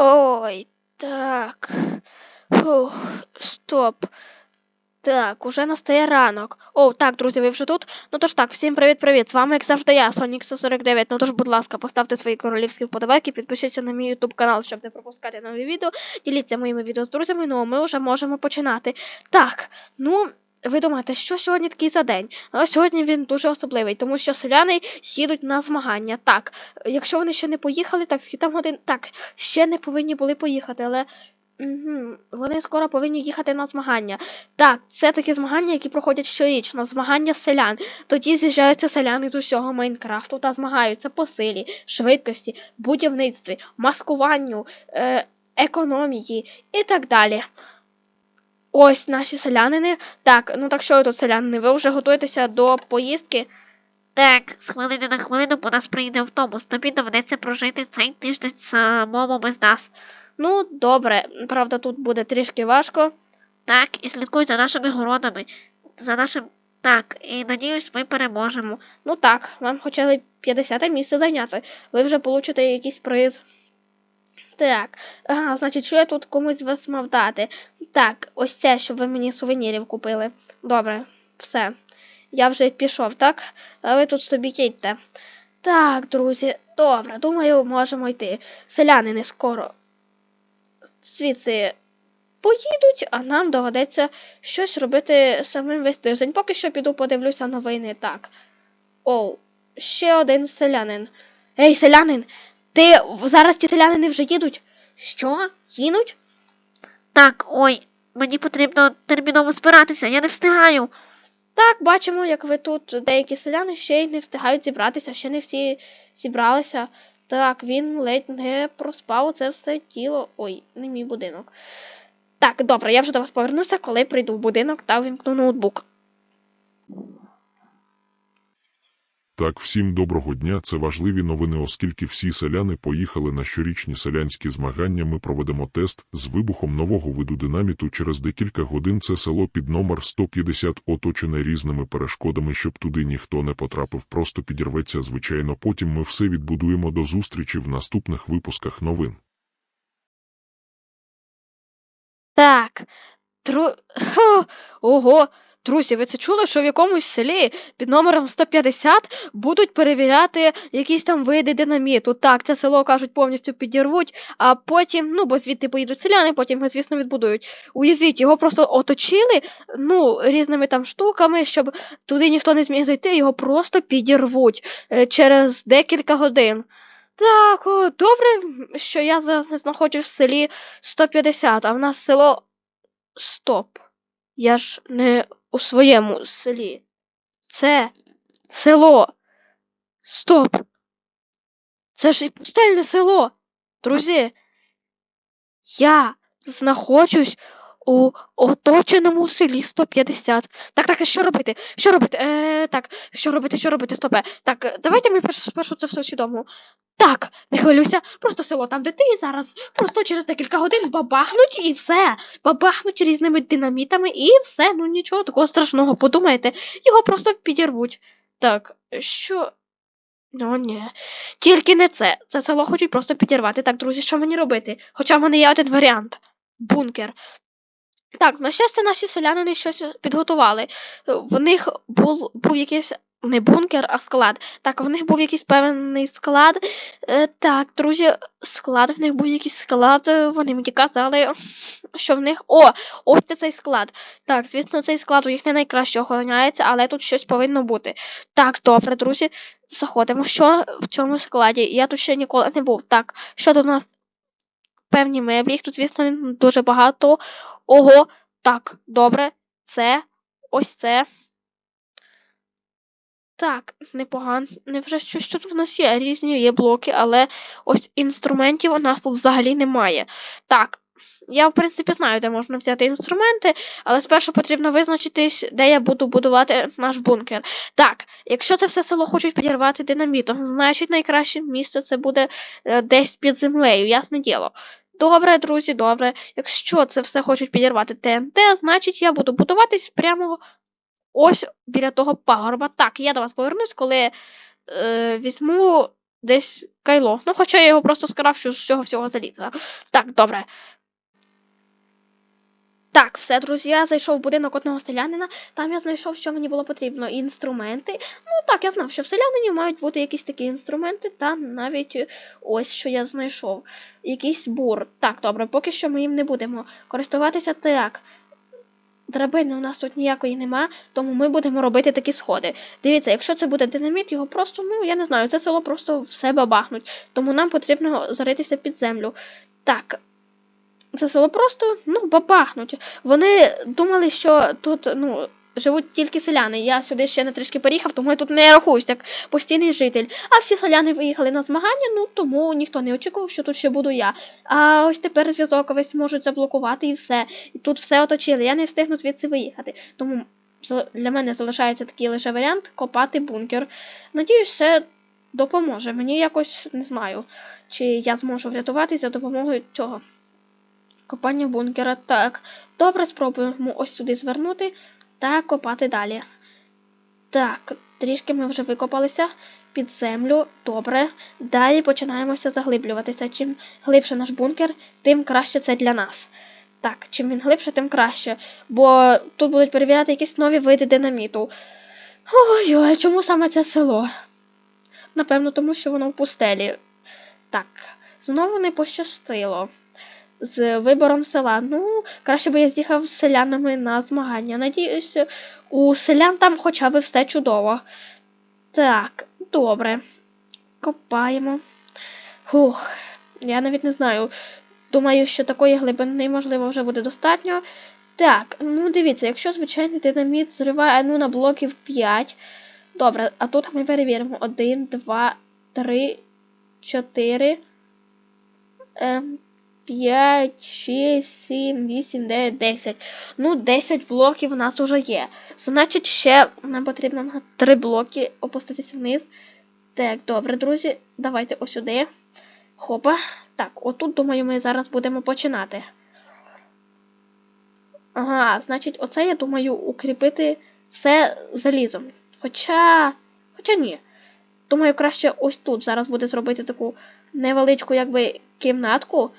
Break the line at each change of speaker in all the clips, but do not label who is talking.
Ой, так. Фух, стоп. Так, уже настає ранок. О, так, друзі, ви вже тут? Ну тож так, всім привіт-привіт. З вами, як завжди, я, Сонік 149. Ну тож, будь ласка, поставте свої королівські вподобайки, підпишіться на мій YouTube канал, щоб не пропускати нові відео. Діліться моїми відео з друзями, ну а ми вже можемо починати. Так, ну. Ви думаєте, що сьогодні такий за день? А сьогодні він дуже особливий, тому що селяни їдуть на змагання. Так, якщо вони ще не поїхали, так скільки там годин. Так, ще не повинні були поїхати, але Угу. Вони скоро повинні їхати на змагання. Так, це такі змагання, які проходять щорічно. Змагання селян. Тоді з'їжджаються селяни з усього Майнкрафту та змагаються по силі, швидкості, будівництві, маскуванню, е, економії і так далі. Ось наші селянини. Так, ну так що ви тут, селянини? Ви вже готуєтеся до поїздки?
Так, з хвилини на хвилину по нас приїде автобус. Тобі доведеться прожити цей тиждень самому без нас.
Ну, добре, правда, тут буде трішки важко.
Так, і слідкуй за нашими городами, за нашим. Так, і надіюсь, ми переможемо.
Ну так, вам хотіли 50 місце зайняти. Ви вже получите якийсь приз. Так, ага, значить, що я тут комусь вас мав дати? Так, ось це, щоб ви мені сувенірів купили. Добре, все. Я вже пішов, так? А ви тут собі їдьте. Так, друзі, добре, думаю, можемо йти. Селяни не скоро звідси поїдуть, а нам доведеться щось робити самим весь тиждень. Поки що піду подивлюся новини. Так. Оу, ще один селянин. Ей, селянин! Ти зараз ті селянини вже їдуть?
Що?
Їдуть?
Так, ой, мені потрібно терміново збиратися, я не встигаю.
Так, бачимо, як ви тут деякі селяни ще й не встигають зібратися, ще не всі зібралися. Так, він ледь не проспав це все тіло. Ой, не мій будинок. Так, добре, я вже до вас повернуся, коли прийду в будинок та вимкну ноутбук.
Так, всім доброго дня. Це важливі новини, оскільки всі селяни поїхали на щорічні селянські змагання. Ми проведемо тест з вибухом нового виду динаміту. Через декілька годин це село під номер 150 оточене різними перешкодами, щоб туди ніхто не потрапив. Просто підірветься. Звичайно, потім ми все відбудуємо до зустрічі в наступних випусках новин.
Так. Тру... Ого. Друзі, ви це чули, що в якомусь селі під номером 150 будуть перевіряти якісь там види динаміту. Так, це село, кажуть, повністю підірвуть, а потім, ну, бо звідти поїдуть селяни, потім звісно, відбудують. Уявіть, його просто оточили, ну, різними там штуками, щоб туди ніхто не зміг зайти, його просто підірвуть е, через декілька годин. Так, о, добре, що я зараз не знаходжусь в селі 150, а в нас село. Стоп. Я ж не у своєму селі. Це село. Стоп. Це ж і пустельне село. Друзі. Я знаходжусь у оточеному селі 150. Так, так, що робити? Що робити? Е, так, що робити, що робити? Стопе. Так, давайте ми перш- спершу це все усвідомимо. Так, не хвилюйся, просто село там, де ти зараз, просто через декілька годин бабахнуть і все. Бабахнуть різними динамітами і все, ну нічого такого страшного, подумайте, його просто підірвуть. Так, що. Ну ні. Тільки не це. Це село хочуть просто підірвати. Так, друзі, що мені робити? Хоча в мене є один варіант бункер. Так, на щастя, наші селянини щось підготували. В них був, був якийсь не бункер, а склад. Так, в них був якийсь певний склад. Е, так, друзі, склад, в них був якийсь склад. Вони мені казали, що в них. О! Ось це цей склад. Так, звісно, цей склад у їх не найкраще охороняється, але тут щось повинно бути. Так, добре, друзі, заходимо. Що в цьому складі? Я тут ще ніколи не був. Так, що у нас? Певні меблі, їх тут, звісно, дуже багато. Ого, так, добре. Це, ось це. Так, непогано. Невже щось тут в нас є? Різні є блоки, але ось інструментів у нас тут взагалі немає. Так, я, в принципі, знаю, де можна взяти інструменти, але спершу потрібно визначитись, де я буду будувати наш бункер. Так, якщо це все село хочуть підірвати динамітом, значить найкраще місце це буде е, десь під землею, ясне діло. Добре, друзі, добре. Якщо це все хочуть підірвати ТНТ, значить я буду будуватись прямо ось біля того пагорба. Так, я до вас повернусь, коли е, візьму десь кайло. Ну, хоча я його просто скрафчу з всього всього заліза. Так, добре. Так, все, друзі, я зайшов в будинок одного селянина. Там я знайшов, що мені було потрібно. Інструменти. Ну так, я знав, що в селянинів мають бути якісь такі інструменти, та навіть е, ось що я знайшов. Якийсь бур. Так, добре, поки що ми їм не будемо користуватися так. Драбини у нас тут ніякої нема, тому ми будемо робити такі сходи. Дивіться, якщо це буде динаміт, його просто, ну я не знаю, це село просто все бабахнуть. Тому нам потрібно заритися під землю. Так. Це село просто, ну, бабахнуть. Вони думали, що тут, ну, живуть тільки селяни. Я сюди ще не трішки переїхав, тому я тут не рахуюсь як постійний житель. А всі селяни виїхали на змагання, ну тому ніхто не очікував, що тут ще буду я. А ось тепер зв'язок весь можуть заблокувати і все. І тут все оточили. Я не встигну звідси виїхати. Тому для мене залишається такий лише варіант копати бункер. Надіюсь, це допоможе. Мені якось не знаю, чи я зможу врятуватися за допомогою цього. Копання бункера. Так. Добре, спробуємо ось сюди звернути та копати далі. Так, трішки ми вже викопалися під землю. Добре. Далі починаємося заглиблюватися. Чим глибше наш бункер, тим краще це для нас. Так, чим він глибше, тим краще. Бо тут будуть перевіряти якісь нові види динаміту. Ой-ой, чому саме це село? Напевно, тому що воно в пустелі. Так, знову не пощастило з вибором села. Ну, краще би я з'їхав з селянами на змагання. Надіюся, у селян там хоча б все чудово. Так, добре. Копаємо. Фух, я навіть не знаю. Думаю, що такої глибини, можливо, вже буде достатньо. Так, ну дивіться, якщо звичайний динаміт зриває ну, на блоків 5. Добре, а тут ми перевіримо. 1, 2, 3, 4. Ем, 5, 6, 7, 8, 9, 10. Ну, 10 блоків у нас уже є. Значить, ще нам потрібно на 3 блоки опуститися вниз. Так, добре, друзі, давайте ось сюди. Хопа. Так, отут, думаю, ми зараз будемо починати. Ага, значить, оце, я думаю, укріпити все залізом. Хоча. Хоча ні. Думаю, краще ось тут зараз буде зробити таку невеличку, якби, кімнатку.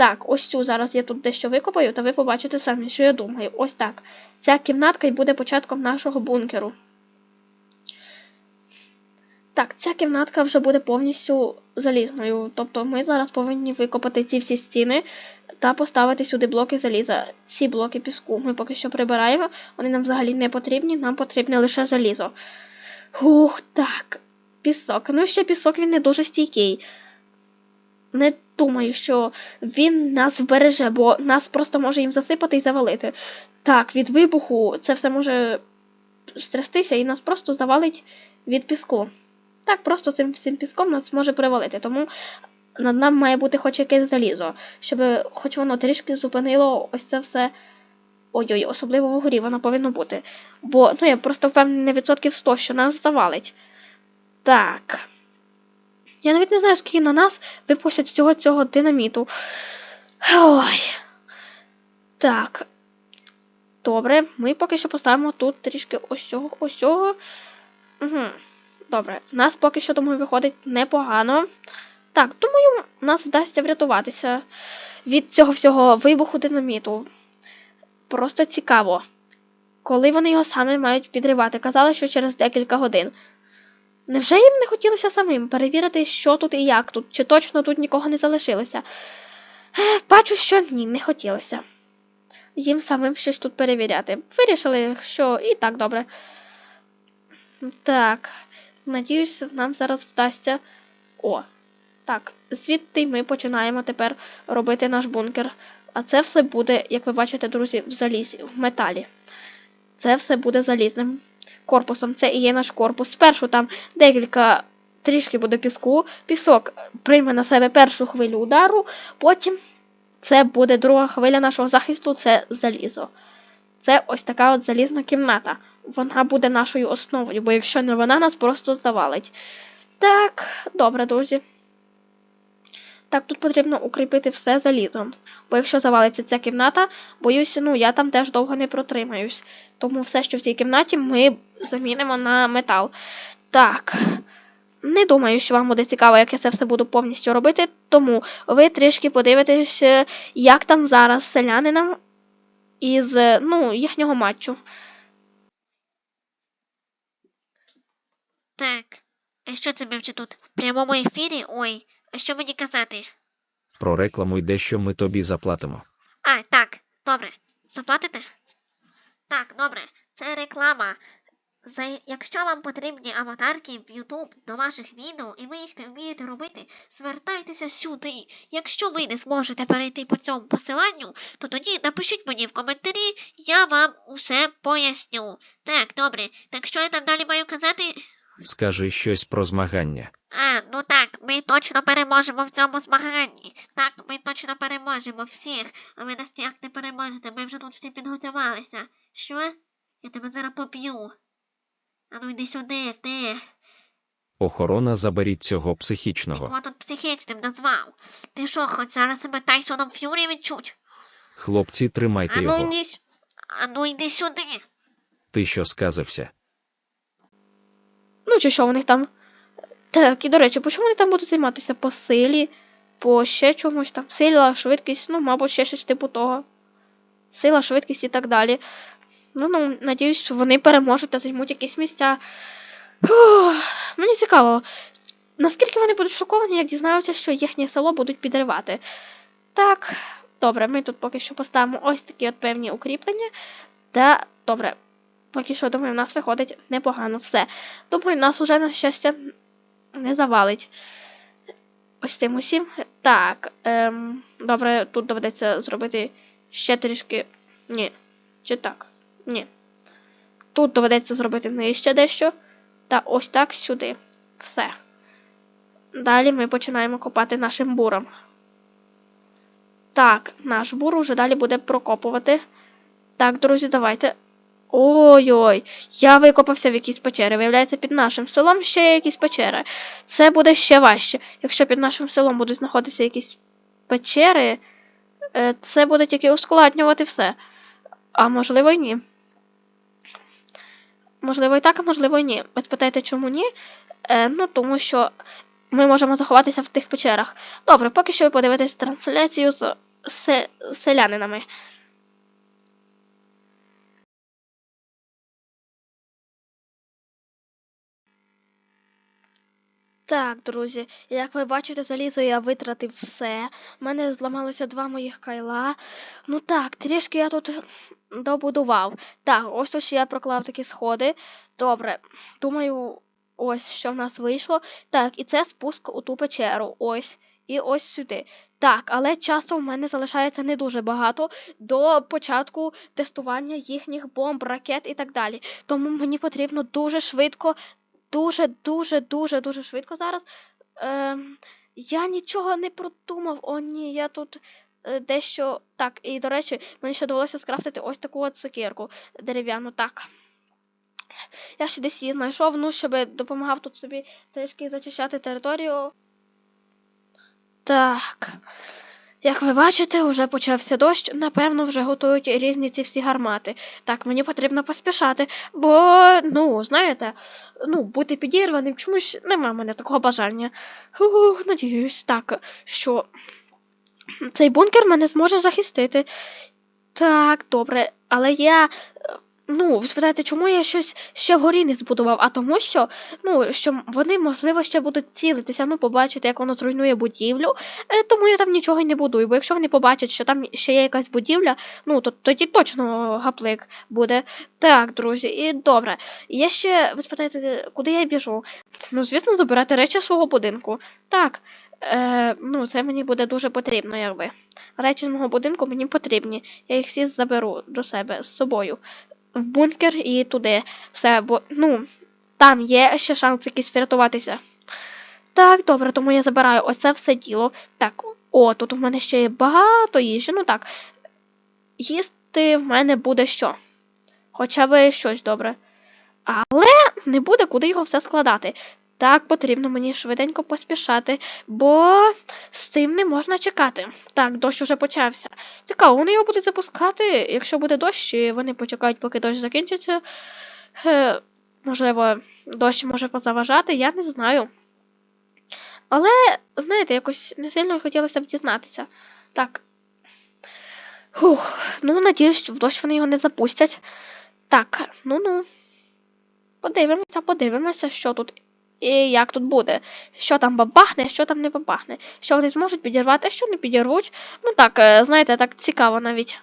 Так, ось цю зараз я тут дещо викопаю, та ви побачите самі, що я думаю. Ось так. Ця кімнатка і буде початком нашого бункеру. Так, ця кімнатка вже буде повністю залізною. Тобто ми зараз повинні викопати ці всі стіни та поставити сюди блоки заліза. Ці блоки піску ми поки що прибираємо, вони нам взагалі не потрібні, нам потрібне лише залізо. Ух, так. Пісок. Ну, ще пісок він не дуже стійкий. Не думаю, що він нас вбереже, бо нас просто може їм засипати і завалити. Так, від вибуху це все може стрястися і нас просто завалить від піску. Так, просто цим всім піском нас може привалити. Тому над нам має бути хоч якесь залізо, щоб хоч воно трішки зупинило ось це все. Ой-ой, особливо вгорі воно повинно бути. Бо ну, я просто впевнений на відсотків 100, що нас завалить. Так. Я навіть не знаю, скільки на нас випустять всього цього динаміту. Ой. Так. Добре, ми поки що поставимо тут трішки ось цього. Угу. Добре, в нас поки що, думаю, виходить непогано. Так, думаю, нас вдасться врятуватися від цього всього вибуху динаміту. Просто цікаво. Коли вони його саме мають підривати? Казали, що через декілька годин. Невже їм не хотілося самим перевірити, що тут і як тут, чи точно тут нікого не залишилося? Е, Бачу, що ні, не хотілося. Їм самим щось тут перевіряти. Вирішили, що і так добре. Так, надіюсь, нам зараз вдасться. О, так, звідти ми починаємо тепер робити наш бункер. А це все буде, як ви бачите, друзі, в залізі, в металі. Це все буде залізним корпусом. Це і є наш корпус. Спершу там декілька трішки буде піску. Пісок прийме на себе першу хвилю удару, потім це буде друга хвиля нашого захисту це залізо. Це ось така от залізна кімната. Вона буде нашою основою, бо якщо не вона, нас просто завалить. Так, добре, друзі. Так, тут потрібно укріпити все залізом. Бо якщо завалиться ця кімната, боюсь, ну я там теж довго не протримаюсь. Тому все, що в цій кімнаті, ми замінимо на метал. Так. Не думаю, що вам буде цікаво, як я це все буду повністю робити, тому ви трішки подивитесь, е, як там зараз селянинам із е, ну, їхнього матчу.
Так. А що це ми вже тут? В прямому ефірі? Ой, а що мені казати?
Про рекламу Прорекламуй дещо ми тобі заплатимо.
А, так, добре. Заплатите? Так, добре. Це реклама. За... Якщо вам потрібні аватарки в YouTube до ваших відео і ви їх не вмієте робити, звертайтеся сюди. Якщо ви не зможете перейти по цьому посиланню, то тоді напишіть мені в коментарі, я вам усе поясню. Так, добре. Так що я там далі маю казати?
Скажи щось про змагання.
А, ну так, ми точно переможемо в цьому змаганні. Так, ми точно переможемо всіх. А ви нас ніяк не переможете, ми вже тут всі підготувалися. Що? Я тебе зараз поб'ю. А ну йди сюди, ти.
Охорона заберіть цього психічного.
кого тут психічним назвав? Ти що, хоч зараз себе Тайсоном Ф'юрі відчуть?
Хлопці, тримайте
А ну
його.
йди, с- а ну йди сюди.
Ти що сказився?
Ну, чи що у них там. Так, і до речі, по чому вони там будуть займатися? По силі, по ще чомусь там. Сила, швидкість, ну, мабуть, ще щось типу того. Сила, швидкість і так далі. Ну, ну, надіюсь, що вони переможуть та займуть якісь місця. Фух, мені цікаво, наскільки вони будуть шоковані, як дізнаються, що їхнє село будуть підривати. Так, добре, ми тут поки що поставимо ось такі от певні укріплення. Та добре, поки що, думаю, в нас виходить непогано все. Думаю, нас уже на щастя не завалить. Ось тим усім. Так. Ем, добре, тут доведеться зробити ще трішки. Ні. Чи так? Ні. Тут доведеться зробити нижче дещо. Та ось так сюди. Все. Далі ми починаємо копати нашим буром. Так, наш бур уже далі буде прокопувати. Так, друзі, давайте. Ой-ой, я викопався в якісь печери. Виявляється, під нашим селом ще є якісь печери. Це буде ще важче. Якщо під нашим селом будуть знаходитися якісь печери, е, це буде тільки ускладнювати все. А можливо, й ні. Можливо, і так, а можливо, і ні. Ви спитаєте, чому ні? Е, ну, тому що ми можемо заховатися в тих печерах. Добре, поки що ви подивитесь трансляцію з се- селянинами. Так, друзі, як ви бачите, залізо я витратив все. У мене зламалося два моїх кайла. Ну так, трішки я тут добудував. Так, ось ось я проклав такі сходи. Добре, думаю, ось що в нас вийшло. Так, і це спуск у ту печеру. Ось. І ось сюди. Так, але часу в мене залишається не дуже багато до початку тестування їхніх бомб, ракет і так далі. Тому мені потрібно дуже швидко дуже, дуже, дуже, швидко зараз. Ем, я нічого не продумав. О, ні, я тут е, дещо. Так, і до речі, мені ще довелося скрафтити ось таку от сокирку дерев'яну. Так. Я ще десь її знайшов, ну, щоб допомагав тут собі трішки зачищати територію. Так. Як ви бачите, вже почався дощ, напевно, вже готують різні ці всі гармати. Так, мені потрібно поспішати, бо, ну, знаєте, ну, бути підірваним чомусь нема мене такого бажання. Ух, надіюсь, так, що цей бункер мене зможе захистити. Так, добре, але я. Ну, ви спитаєте, чому я щось ще вгорі не збудував? А тому що, ну, що вони, можливо, ще будуть цілитися, ну, побачити, як воно зруйнує будівлю. Е, тому я там нічого й не будую. Бо якщо вони побачать, що там ще є якась будівля, ну, то тоді точно гаплик буде. Так, друзі, і добре. Я ще, ви спитаєте, куди я біжу? Ну, звісно, забирати речі свого будинку. Так. Е, ну, це мені буде дуже потрібно, якби. Речі з мого будинку мені потрібні. Я їх всі заберу до себе з собою. В бункер і туди. Все, бо, ну, там є ще шанс якийсь врятуватися. Так, добре, тому я забираю оце все діло. Так, о, тут у мене ще є багато їжі. Ну так. Їсти в мене буде що? Хоча б щось добре. Але не буде куди його все складати. Так, потрібно мені швиденько поспішати, бо з цим не можна чекати. Так, дощ уже почався. Цікаво, вони його будуть запускати, якщо буде дощ, і вони почекають, поки дощ закінчиться. Е, можливо, дощ може позаважати, я не знаю. Але, знаєте, якось не сильно хотілося б дізнатися. Так. Фух, ну, надіюсь, в дощ вони його не запустять. Так, ну ну. Подивимося, подивимося, що тут і як тут буде. Що там бабахне, що там не бабахне. Що вони зможуть підірвати, що не підірвуть. Ну так, е, знаєте, так цікаво навіть.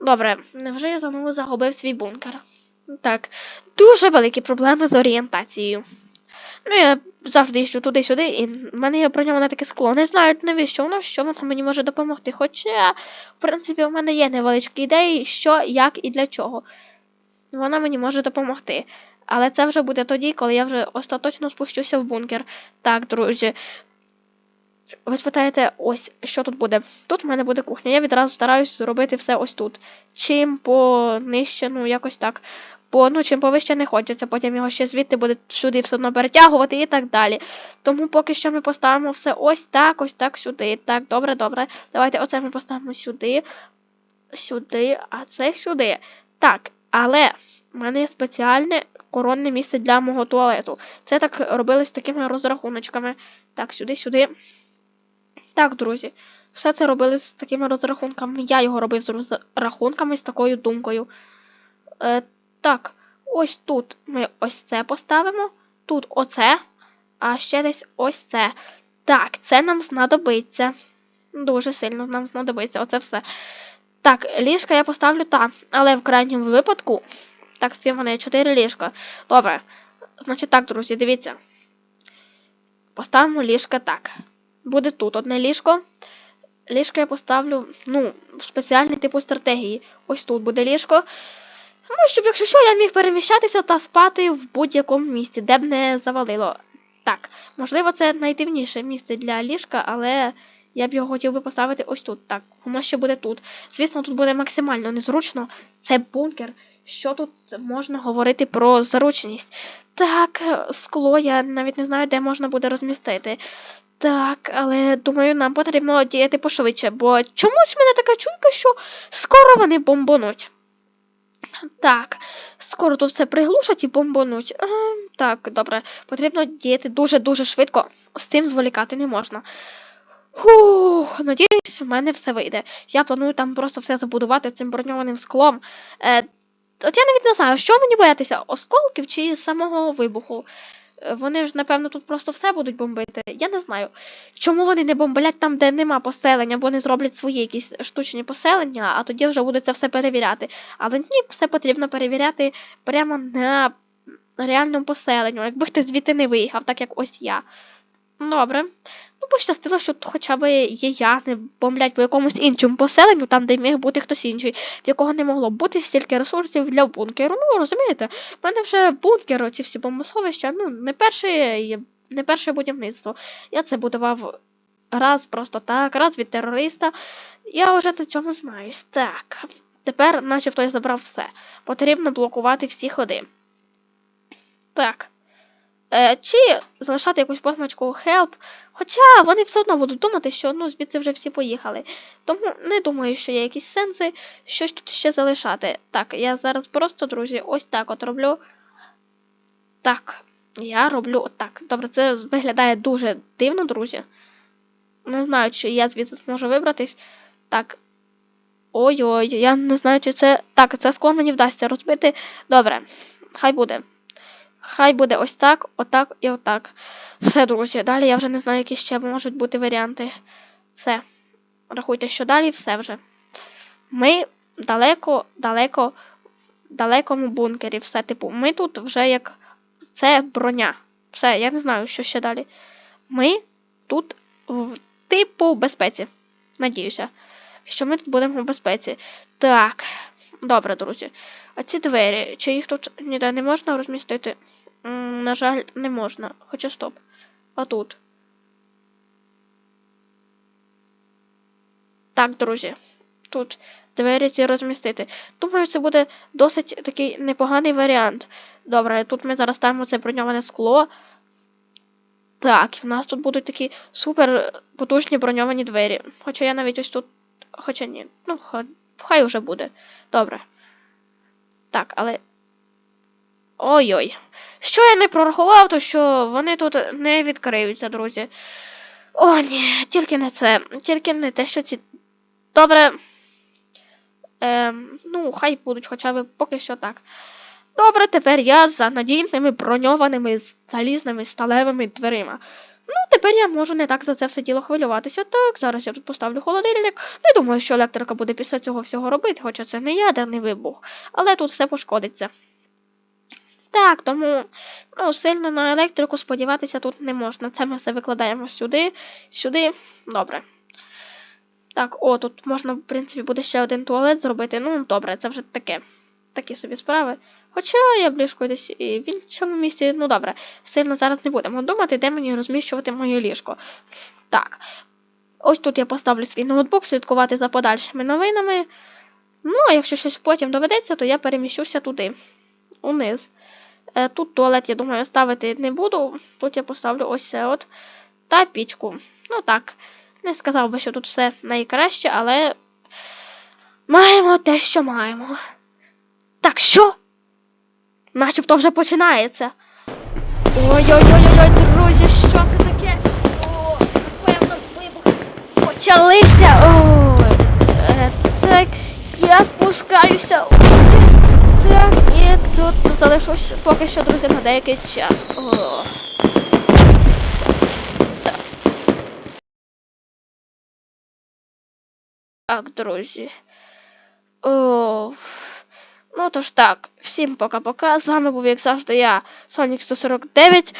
Добре, невже я знову загубив свій бункер? Так, дуже великі проблеми з орієнтацією. Ну, я завжди їжджу туди-сюди, і в мене є броньоване таке скло. Не знаю, навіщо воно, що воно мені може допомогти. Хоча, в принципі, у мене є невеличкі ідеї, що, як і для чого. Вона мені може допомогти. Але це вже буде тоді, коли я вже остаточно спущуся в бункер. Так, друзі. Ви спитаєте, ось що тут буде. Тут в мене буде кухня. Я відразу стараюсь зробити все ось тут. Чим понижче, ну якось так. Бо ну чим повище не хочеться, потім його ще звідти буде сюди все одно перетягувати і так далі. Тому поки що ми поставимо все ось так, ось так сюди. Так, добре, добре. Давайте оце ми поставимо сюди, сюди, а це сюди. Так, але в мене є спеціальне коронне місце для мого туалету. Це так робили з такими розрахуночками. Так, сюди, сюди. Так, друзі. Все це робили з такими розрахунками. Я його робив з розрахунками з такою думкою. Е, так, ось тут ми ось це поставимо. Тут оце. А ще десь ось це. Так, це нам знадобиться. Дуже сильно нам знадобиться оце все. Так, ліжка я поставлю там, але в крайньому випадку. Так, з ким вони 4 ліжка. Добре. Значить так, друзі, дивіться. Поставимо ліжка так. Буде тут одне ліжко. Ліжко я поставлю, ну, в спеціальний типу стратегії. Ось тут буде ліжко. Ну, щоб, якщо що, я міг переміщатися та спати в будь-якому місці, де б не завалило. Так, можливо, це найдивніше місце для ліжка, але я б його хотів би поставити ось тут. Так, воно ще буде тут. Звісно, тут буде максимально незручно. Це бункер. Що тут можна говорити про зарученість? Так, е, скло, я навіть не знаю, де можна буде розмістити. Так, але думаю, нам потрібно діяти пошвидше, бо чомусь в мене така чуйка, що скоро вони бомбонуть. Так, скоро тут все приглушать і бомбонуть. Е, так, добре, потрібно діяти дуже-дуже швидко. З цим зволікати не можна. Фух, надіюсь, в мене все вийде. Я планую там просто все забудувати цим броньованим склом. Е, от я навіть не знаю, що мені боятися, осколків чи самого вибуху. Е, Вони ж, напевно, тут просто все будуть бомбити. Я не знаю. Чому вони не бомблять там, де нема поселення, бо вони зроблять свої якісь штучні поселення, а тоді вже буде це все перевіряти. Але ні, все потрібно перевіряти прямо на реальному поселенню, якби хтось звідти не виїхав, так як ось я. Добре. Ну, пощастило, що хоча б є я, не бомблять по якомусь іншому поселенню, там, де міг бути хтось інший, в якого не могло бути стільки ресурсів для бункеру. Ну, розумієте, в мене вже бункер, ці всі бомбосховища, ну, не перше, не перше будівництво. Я це будував раз просто так, раз від терориста. Я вже на цьому знаюсь. Так. Тепер, начебто, я забрав все. Потрібно блокувати всі ходи. Так. Е, чи залишати якусь позначку help. Хоча вони все одно будуть думати, що ну, звідси вже всі поїхали. Тому не думаю, що є якісь сенси щось тут ще залишати. Так, я зараз просто, друзі, ось так от роблю. Так, я роблю отак. Добре, це виглядає дуже дивно, друзі. Не знаю, чи я звідси зможу вибратись. Так. Ой-ой, я не знаю, чи це. Так, це скло мені вдасться розбити. Добре, хай буде. Хай буде ось так, отак і отак. Все, друзі. Далі я вже не знаю, які ще можуть бути варіанти. Все. Рахуйте, що далі, все вже. Ми далеко, далеко, в далекому бункері. Все, типу, ми тут вже як. Це броня. Все, я не знаю, що ще далі. Ми тут в типу безпеці. Надіюся, що ми тут будемо в безпеці. Так, добре, друзі. А ці двері, чи їх тут ніде не можна розмістити? М, на жаль, не можна. Хоча стоп. А тут. Так, друзі. Тут двері ці розмістити. Думаю, це буде досить такий непоганий варіант. Добре, тут ми зараз ставимо це броньоване скло. Так, в нас тут будуть такі супер потужні броньовані двері. Хоча я навіть ось тут. Хоча ні. Ну, хай, уже буде. Добре. Так, але. Ой-ой. Що я не прорахував, то що вони тут не відкриються, друзі. О, ні, тільки не це. Тільки не те, що ці. Добре. Ем, ну, хай будуть хоча б поки що так. Добре, тепер я за надійними броньованими залізними сталевими дверима. Ну, тепер я можу не так за це все діло хвилюватися. Так, зараз я тут поставлю холодильник. Не думаю, що електрика буде після цього всього робити, хоча це не ядерний вибух, але тут все пошкодиться. Так, тому ну, сильно на електрику сподіватися тут не можна. Це ми все викладаємо сюди, сюди. Добре. Так, о, тут можна, в принципі, буде ще один туалет зробити. Ну, добре, це вже таке. Такі собі справи. Хоча я в ліжку десь і в іншому місці, ну добре, сильно зараз не будемо думати, де мені розміщувати моє ліжко. Так. Ось тут я поставлю свій ноутбук, слідкувати за подальшими новинами. Ну, а якщо щось потім доведеться, то я переміщуся туди, униз. Е, Тут туалет, я думаю, ставити не буду. Тут я поставлю ось це от. Та пічку. Ну так. Не сказав би, що тут все найкраще, але маємо те, що маємо. Так, що? Начебто вже починається. Ой-ой-ой-ой, друзі, що це таке? О, напевно, вибух. Почалися. Ой. Е, Так, я спускаюся вниз. Так, і тут залишусь поки що, друзі, на деякий час. О. Так. Так, друзі. О. Ну тож так, всім пока-пока. З вами був, як завжди, я, Sonic 149.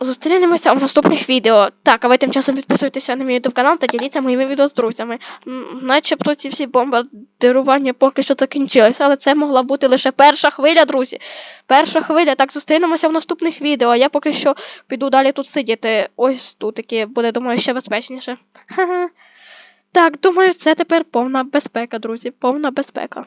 Зустрінемося у наступних відео. Так, а ви тим часом підписуйтеся на мій YouTube канал та діліться моїми відео з друзями. Начебто ці всі бомбардирування поки що закінчилися, але це могла бути лише перша хвиля, друзі. Перша хвиля. Так, зустрінемося в наступних відео. А я поки що піду далі тут сидіти. Ось тут таки буде, думаю, ще безпечніше. Так, думаю, це тепер повна безпека, друзі. Повна безпека.